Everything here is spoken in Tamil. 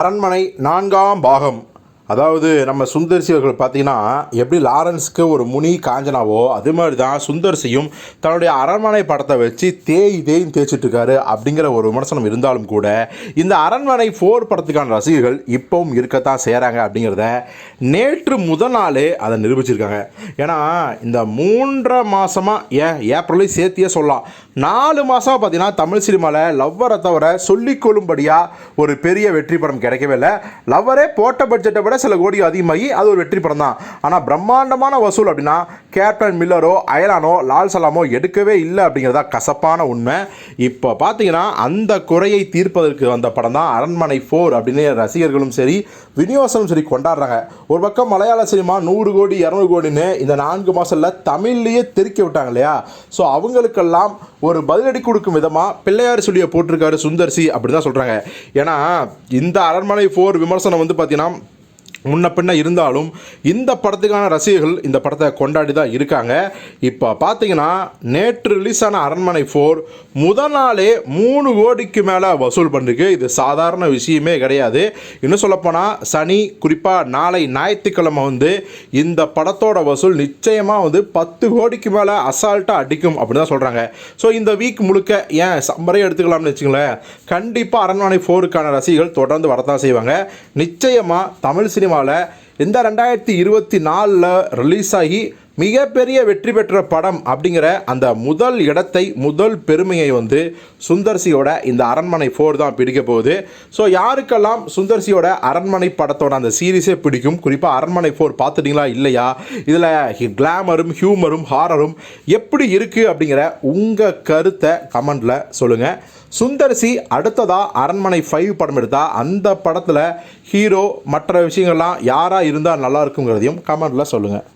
அரண்மனை நான்காம் பாகம். அதாவது நம்ம சுந்தர்சி அவர்கள் பார்த்தீங்கன்னா எப்படி லாரன்ஸ்க்கு ஒரு முனி காஞ்சனாவோ அது மாதிரி தான் சுந்தர்சியும் தன்னுடைய அரண்மனை படத்தை வச்சு தேய் தேயும் தேய்ச்சிட்ருக்காரு அப்படிங்கிற ஒரு விமர்சனம் இருந்தாலும் கூட இந்த அரண்மனை ஃபோர் படத்துக்கான ரசிகர்கள் இப்போவும் இருக்கத்தான் செய்கிறாங்க அப்படிங்கிறத நேற்று முதல் நாளே அதை நிரூபிச்சிருக்காங்க. ஏன்னா இந்த மூன்றரை மாதமாக ஏன் ஏப்ரலையும் சேர்த்தியே சொல்லலாம். நாலு மாதம் பார்த்தீங்கன்னா தமிழ் சினிமாவில் லவ்வரை தவிர சொல்லிக்கொள்ளும்படியாக ஒரு பெரிய வெற்றி படம் கிடைக்கவே இல்லை. லவ்வரே போட்ட பட்ஜெட்டை விட சில கோடி அதிகமாகி அது ஒரு வெற்றி படம் தான் ஆனால் பிரம்மாண்டமான வசூல் அப்படின்னா கேப்டன் மில்லரோ அயலானோ லால் சலாமோ எடுக்கவே இல்லை அப்படிங்கிறதா கசப்பான உண்மை. இப்போ பார்த்தீங்கன்னா அந்த குறையை தீர்ப்பதற்கு வந்த படம் தான் அரண்மனை ஃபோர் அப்படின்னு ரசிகர்களும் சரி விநியோகமும் சரி கொண்டாடுறாங்க. ஒரு பக்கம் மலையாள சினிமா நூறு கோடி இரநூறு கோடின்னு இந்த நான்கு மாதத்தில் தமிழ்லேயே தெறிக்க விட்டாங்க இல்லையா? ஸோ அவங்களுக்கெல்லாம் ஒரு பதிலடி கொடுக்கும் விதமாக பிள்ளையார் சொல்லிய போட்டிருக்காரு சுந்தர்சி அப்படி தான் சொல்கிறாங்க ஏன்னா இந்த அரண்மனை ஃபோர் விமர்சனம் வந்து பார்த்தீங்கன்னா முன்ன பின்ன இருந்தாலும் இந்த படத்துக்கான ரசிகர்கள் இந்த படத்தை கொண்டாடி தான் இருக்காங்க. இப்போ பார்த்தீங்கன்னா நேற்று ரிலீஸ் ஆன அரண்மனை ஃபோர் முதல் நாளே மூணு கோடிக்கு மேலே வசூல் பண்ணிருக்கு. இது சாதாரண விஷயமே கிடையாது. இன்னும் சொல்லப்போனால் சனி குறிப்பாக நாளை ஞாயிற்றுக்கிழமை வந்து இந்த படத்தோட வசூல் நிச்சயமாக வந்து பத்து கோடிக்கு மேலே அசால்ட்டாக அடிக்கும் அப்படின்னு தான் சொல்கிறாங்க ஸோ இந்த வீக் முழுக்க ஏன் சம்பரே எடுத்துக்கலாம்னு வச்சுங்களேன் கண்டிப்பாக அரண்மனை ஃபோருக்கான ரசிகர்கள் தொடர்ந்து வரத்தான் செய்வாங்க. நிச்சயமாக தமிழ் சினிமா சினிமாவில் இந்த ரெண்டாயிரத்தி இருபத்தி நாலில் ரிலீஸ் ஆகி மிகப்பெரிய வெற்றி பெற்ற படம் அப்படிங்கிற அந்த முதல் இடத்தை முதல் பெருமையை வந்து சுந்தர்சியோட இந்த அரண்மனை ஃபோர் தான் பிடிக்க போகுது. ஸோ யாருக்கெல்லாம் சுந்தர்சியோட அரண்மனை படத்தோட அந்த சீரீஸே பிடிக்கும்? குறிப்பாக அரண்மனை ஃபோர் பார்த்துட்டிங்களா? இல்லையா? இதில் கிளாமரும் ஹியூமரும் ஹாரரும் எப்படி இருக்குது அப்படிங்கிற உங்கள் கருத்தை கமெண்டில் சொல்லுங்கள் சுந்தர்சி அடுத்ததாக அரண்மனை ஃபைவ் படம் எடுத்தால் அந்த படத்தில் ஹீரோ மற்ற விஷயங்கள்லாம் யாராக இருந்தால் நல்லா இருக்குங்கிறதையும் கமெண்டில் சொல்லுங்கள்